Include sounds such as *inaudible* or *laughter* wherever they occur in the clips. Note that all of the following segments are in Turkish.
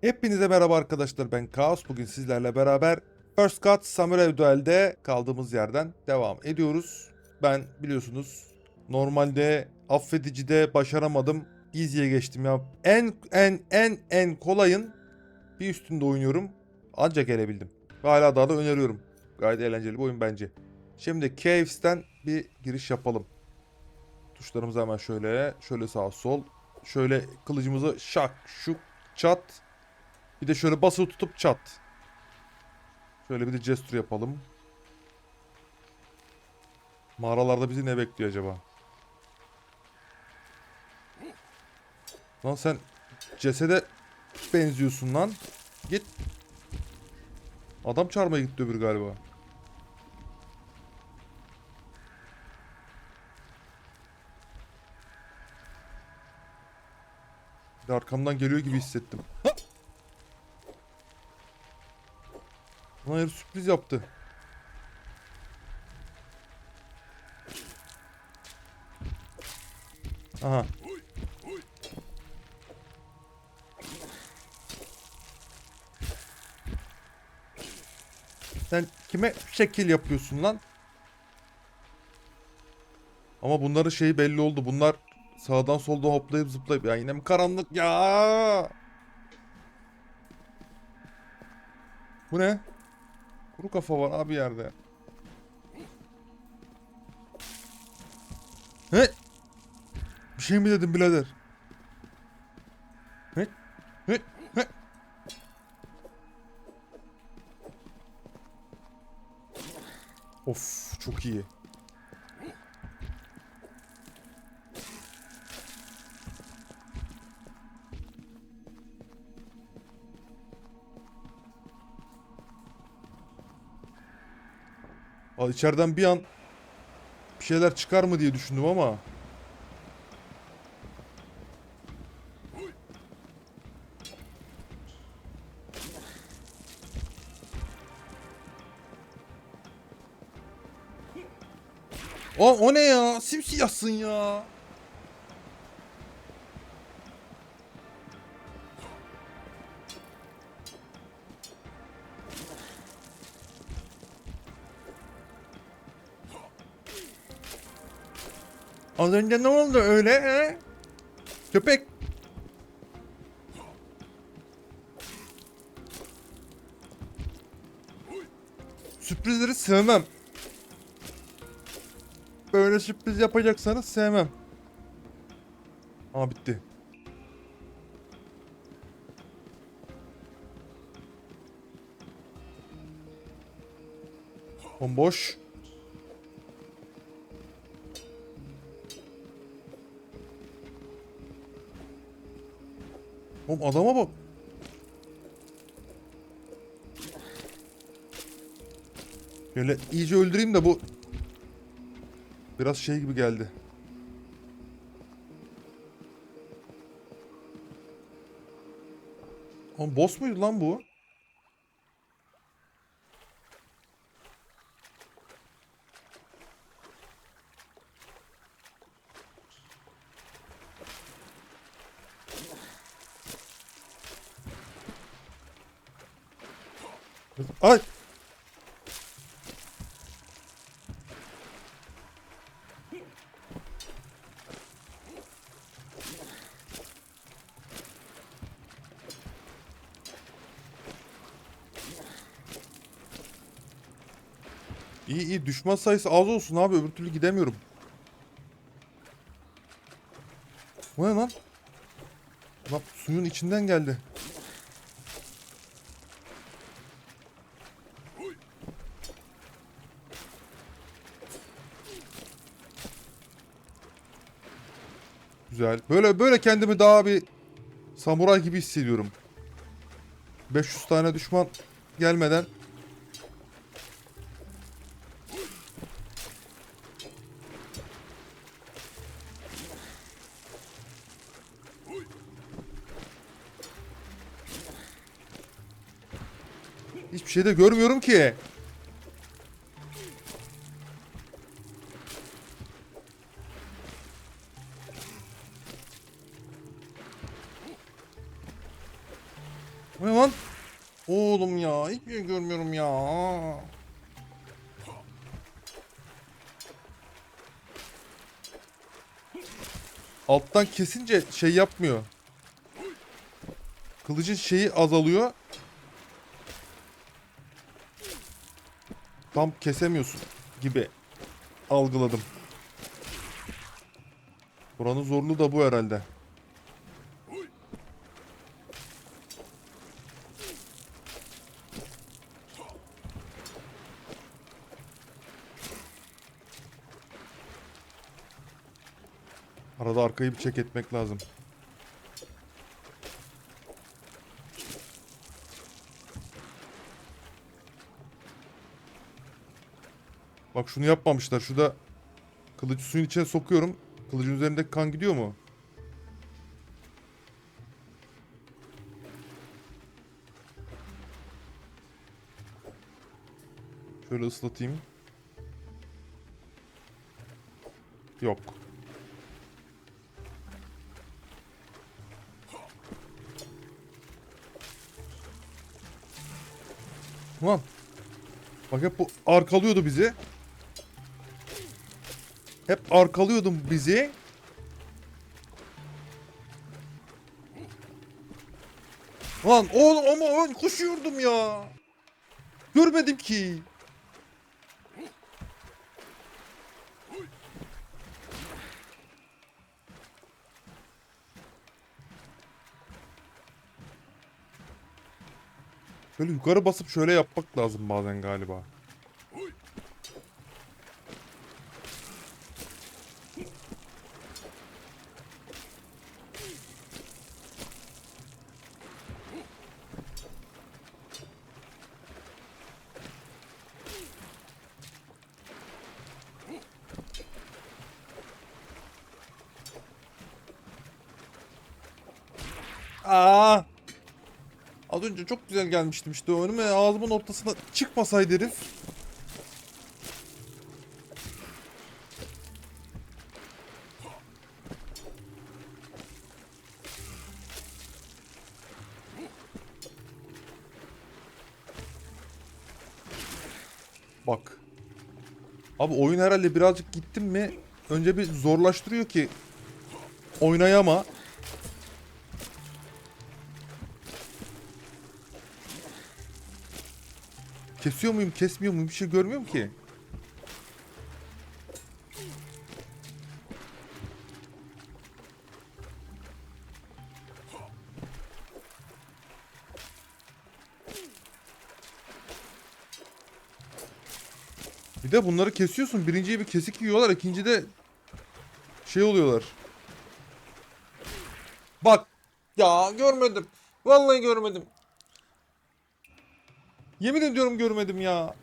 Hepinize merhaba arkadaşlar ben Kaos. Bugün sizlerle beraber First Cut Samurai Duel'de kaldığımız yerden devam ediyoruz. Ben biliyorsunuz normalde affedicide başaramadım. Easy'ye geçtim ya. En en en en kolayın bir üstünde oynuyorum. Ancak gelebildim. Ve hala daha da öneriyorum. Gayet eğlenceli bir oyun bence. Şimdi Caves'ten bir giriş yapalım. Tuşlarımızı hemen şöyle, şöyle sağ sol. Şöyle kılıcımızı şak, şuk, çat. Bir de şöyle basılı tutup çat. Şöyle bir de gesture yapalım. Mağaralarda bizi ne bekliyor acaba? Lan sen cesede benziyorsun lan. Git. Adam çağırmaya gitti öbür galiba. Bir arkamdan geliyor gibi hissettim. Lan herif sürpriz yaptı. Aha. Sen kime şekil yapıyorsun lan? Ama bunların şeyi belli oldu. Bunlar sağdan soldan hoplayıp zıplayıp. Ya yine mi karanlık ya? Bu ne? Kuru kafa var abi yerde. He? Bir şey mi dedim birader? He? He? He? Of çok iyi. Al içeriden bir an bir şeyler çıkar mı diye düşündüm ama. O, o ne ya? Simsiyahsın ya. Az önce ne oldu öyle he? Köpek. Sürprizleri sevmem. Böyle sürpriz yapacaksanız sevmem. Aa bitti. Bomboş. Oğlum adama bak. Şöyle iyice öldüreyim de bu biraz şey gibi geldi. Oğlum boss muydu lan bu? Ay! İyi iyi düşman sayısı az olsun abi öbür türlü gidemiyorum. Bu ne lan? Lan suyun içinden geldi. Güzel. Böyle böyle kendimi daha bir samuray gibi hissediyorum. 500 tane düşman gelmeden Hiçbir şey de görmüyorum ki. Bu ne lan? Oğlum ya hiçbir şey görmüyorum ya. Alttan kesince şey yapmıyor. Kılıcın şeyi azalıyor. Tam kesemiyorsun gibi algıladım. Buranın zorluğu da bu herhalde. Arada arkayı bir çek etmek lazım. Bak şunu yapmamışlar. Şurada kılıcı suyun içine sokuyorum. Kılıcın üzerindeki kan gidiyor mu? Şöyle ıslatayım. Yok. Ulan. Bak hep bu arkalıyordu bizi. Hep arkalıyordun bizi. Lan oğlum ama koşuyordum ya. Görmedim ki. Böyle yukarı basıp şöyle yapmak lazım bazen galiba. Aa! Az önce çok güzel gelmiştim işte önüme ağzımın ortasına çıkmasaydı herif. Bak. Abi oyun herhalde birazcık gittim mi önce bir zorlaştırıyor ki oynayama. Kesiyor muyum, kesmiyor muyum bir şey görmüyorum ki. Bir de bunları kesiyorsun. Birinciyi bir kesik yiyorlar, ikincide şey oluyorlar. Bak. Ya görmedim. Vallahi görmedim. Yemin ediyorum görmedim ya.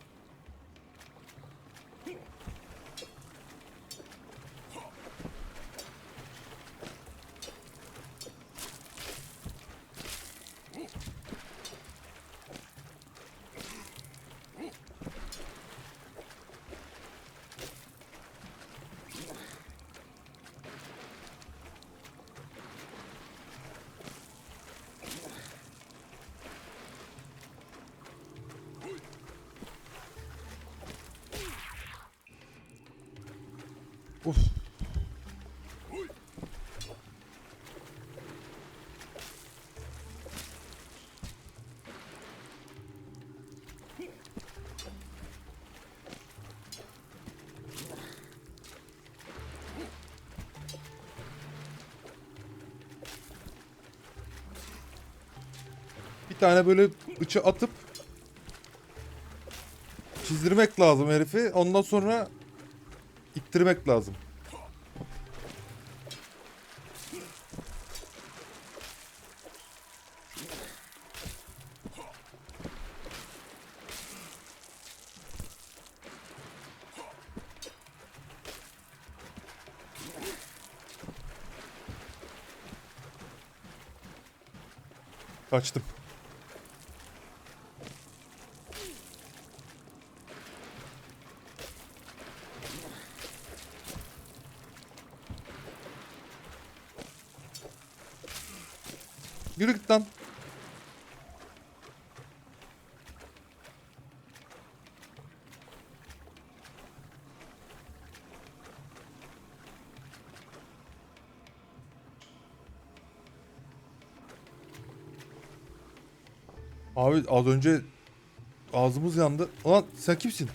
Uf. Bir tane böyle bıçı atıp çizdirmek lazım herifi. Ondan sonra ittirmek lazım. Kaçtım. Yürü git lan. Abi az önce ağzımız yandı. Ulan sen kimsin?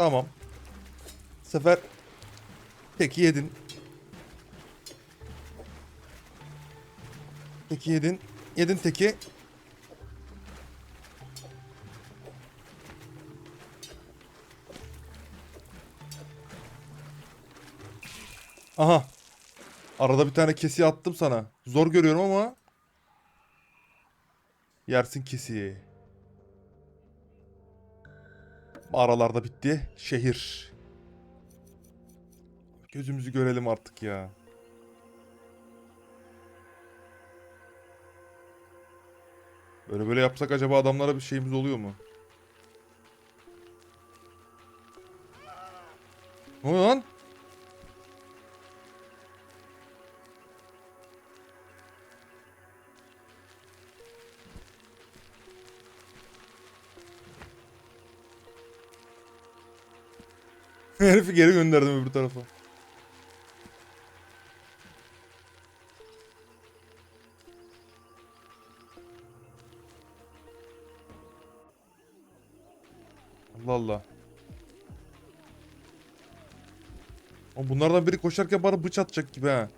Tamam. Bu sefer teki yedin. Teki yedin. Yedin teki. Aha. Arada bir tane kesiye attım sana. Zor görüyorum ama. Yersin kesiyi. Aralarda bitti. Şehir. Gözümüzü görelim artık ya. Böyle böyle yapsak acaba adamlara bir şeyimiz oluyor mu? Ne oluyor lan? *laughs* Herifi geri gönderdim öbür tarafa. Allah Allah. Oğlum bunlardan biri koşarken bana bıç atacak gibi ha.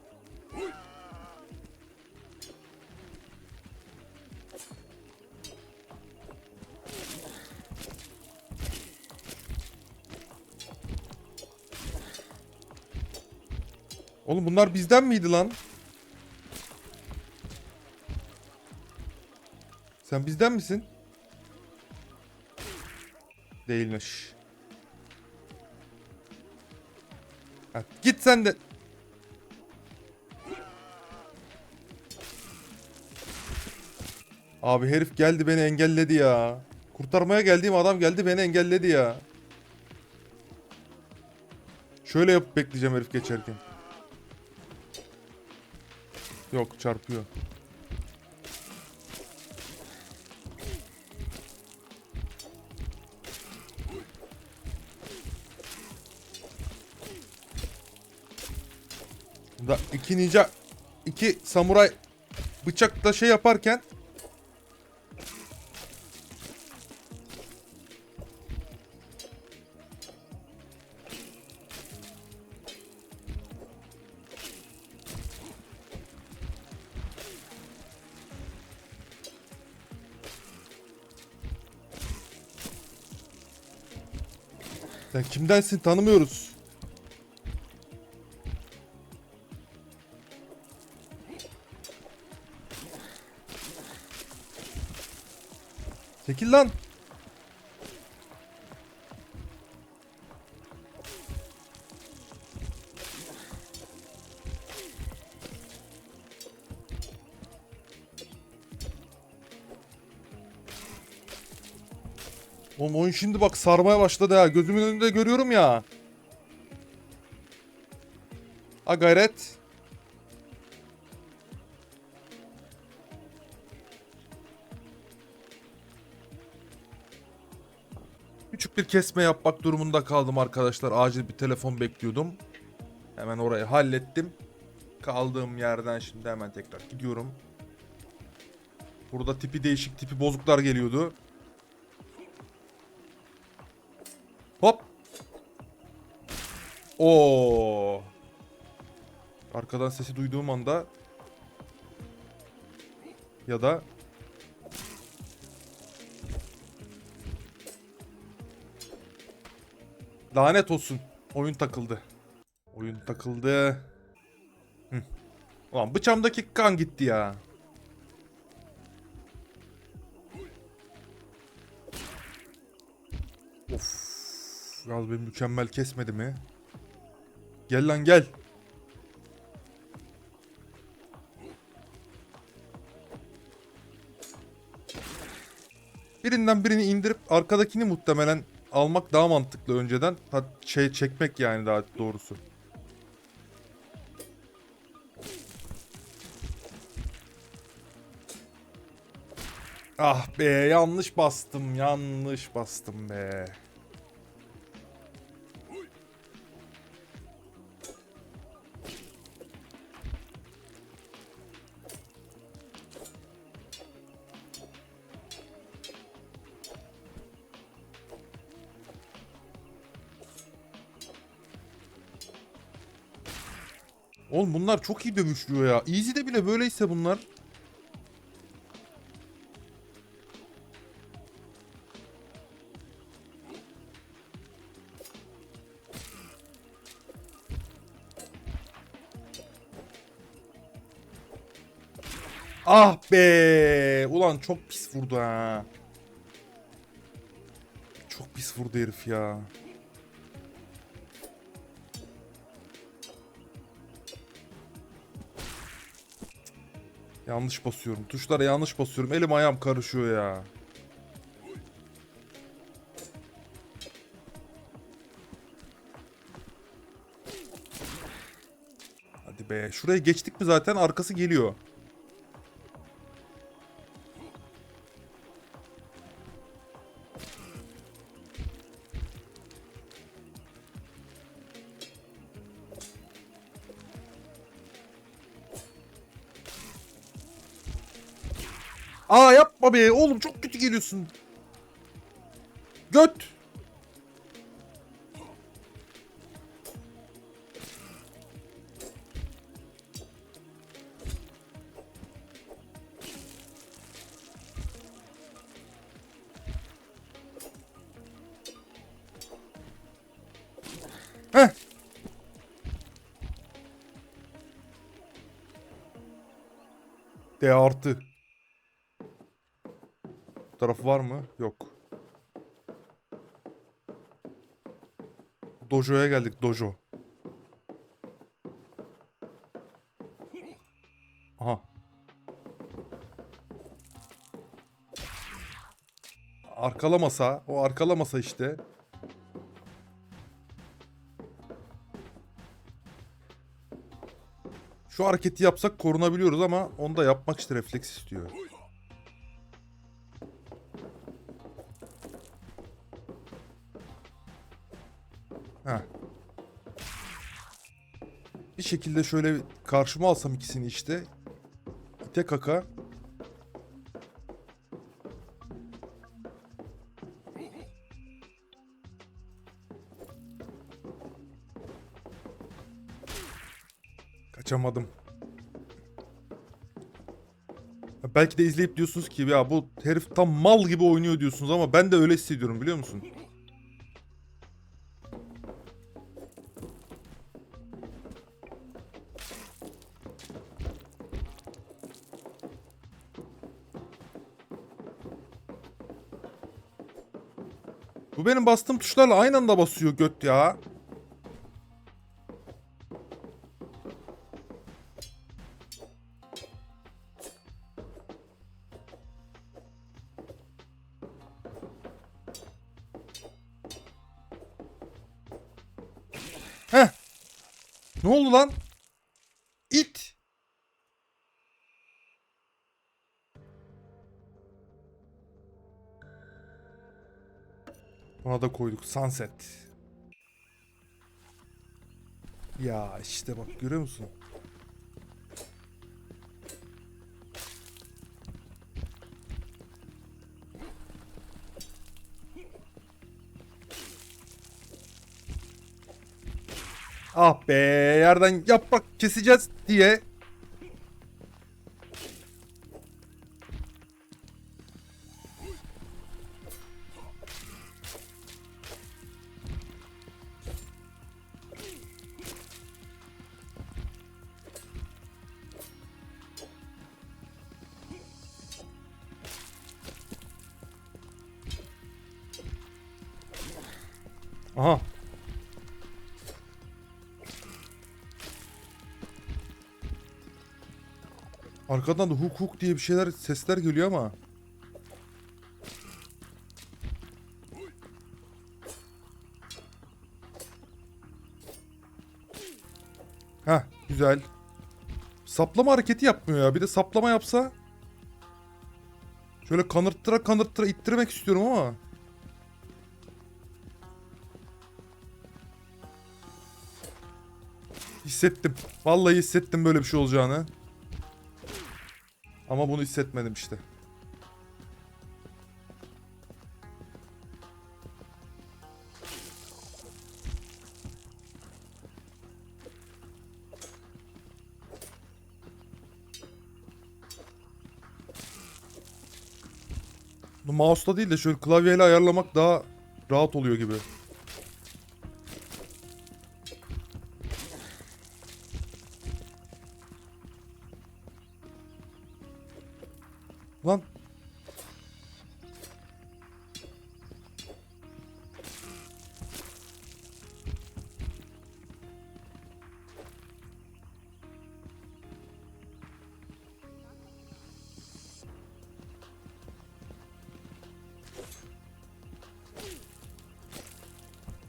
Bunlar bizden miydi lan? Sen bizden misin? Değilmiş. Ha, git sen de. Abi herif geldi beni engelledi ya. Kurtarmaya geldiğim adam geldi beni engelledi ya. Şöyle yapıp bekleyeceğim herif geçerken. Yok çarpıyor. Da iki ninja iki samuray bıçakla şey yaparken Sen kimdensin tanımıyoruz. Çekil lan. Oğlum oyun şimdi bak sarmaya başladı ha. Gözümün önünde görüyorum ya. Ha gayret. Küçük bir kesme yapmak durumunda kaldım arkadaşlar. Acil bir telefon bekliyordum. Hemen orayı hallettim. Kaldığım yerden şimdi hemen tekrar gidiyorum. Burada tipi değişik, tipi bozuklar geliyordu. Hop. Oo. Arkadan sesi duyduğum anda ya da lanet olsun. Oyun takıldı. Oyun takıldı. Hı. Ulan bıçağımdaki kan gitti ya. Yalnız beni mükemmel kesmedi mi? Gel lan gel. Birinden birini indirip arkadakini muhtemelen almak daha mantıklı önceden. Ha, şey çekmek yani daha doğrusu. Ah be yanlış bastım yanlış bastım be. Bunlar çok iyi dövüşlüyor ya. Easy'de bile böyleyse bunlar. Ah be! Ulan çok pis vurdu ha. Çok pis vurdu herif ya. Yanlış basıyorum. Tuşlara yanlış basıyorum. Elim ayağım karışıyor ya. Hadi be. Şuraya geçtik mi zaten arkası geliyor. Aa yapma be oğlum çok kötü geliyorsun. Göt. Tarafı var mı? Yok. Dojo'ya geldik Dojo. Aha. Arkalamasa, o arkalamasa işte. Şu hareketi yapsak korunabiliyoruz ama onu da yapmak işte refleks istiyor. Şekilde şöyle karşıma alsam ikisini işte. İte kaka. Kaçamadım. Belki de izleyip diyorsunuz ki ya bu herif tam mal gibi oynuyor diyorsunuz ama ben de öyle hissediyorum biliyor musun? Benim bastığım tuşlarla aynı anda basıyor göt ya. Heh. Ne oldu lan? Ona da koyduk. Sunset. Ya işte bak görüyor musun? Ah be yerden yap bak keseceğiz diye. Aha. Arkadan da huk huk diye bir şeyler sesler geliyor ama. Heh güzel. Saplama hareketi yapmıyor ya. Bir de saplama yapsa. Şöyle kanırttıra kanırttıra ittirmek istiyorum ama. Hissettim. Vallahi hissettim böyle bir şey olacağını. Ama bunu hissetmedim işte. Mouse'la değil de şöyle klavyeyle ayarlamak daha rahat oluyor gibi. Lan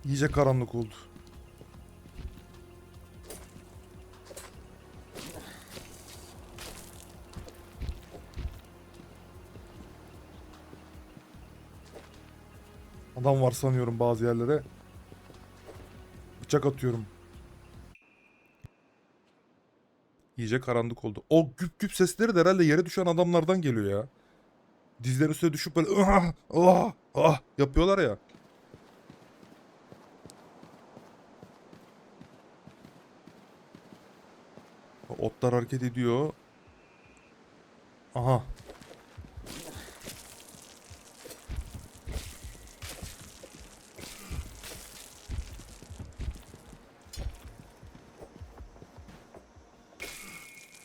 iyice karanlık oldu. Adam var sanıyorum bazı yerlere. Bıçak atıyorum. İyice karanlık oldu. O güp güp sesleri de herhalde yere düşen adamlardan geliyor ya. Dizlerin üstüne düşüp böyle ah, ah, ah yapıyorlar ya. Otlar hareket ediyor. Aha.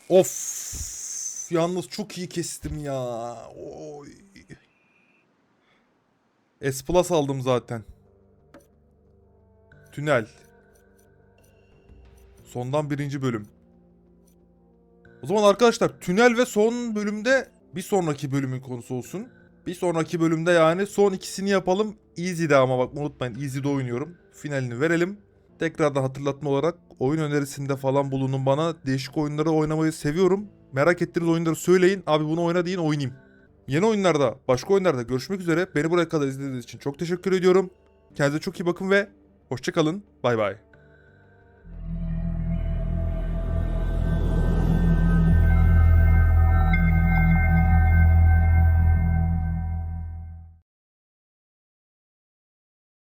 Of. Yalnız çok iyi kestim ya. Oy. S Plus aldım zaten. Tünel. Sondan birinci bölüm. O zaman arkadaşlar tünel ve son bölümde bir sonraki bölümün konusu olsun. Bir sonraki bölümde yani son ikisini yapalım. Easy'de ama bak unutmayın Easy'de oynuyorum. Finalini verelim. Tekrardan hatırlatma olarak oyun önerisinde falan bulunun bana. Değişik oyunları oynamayı seviyorum. Merak ettiğiniz oyunları söyleyin. Abi bunu oyna deyin oynayayım. Yeni oyunlarda, başka oyunlarda görüşmek üzere. Beni buraya kadar izlediğiniz için çok teşekkür ediyorum. Kendinize çok iyi bakın ve hoşçakalın. Bay bay.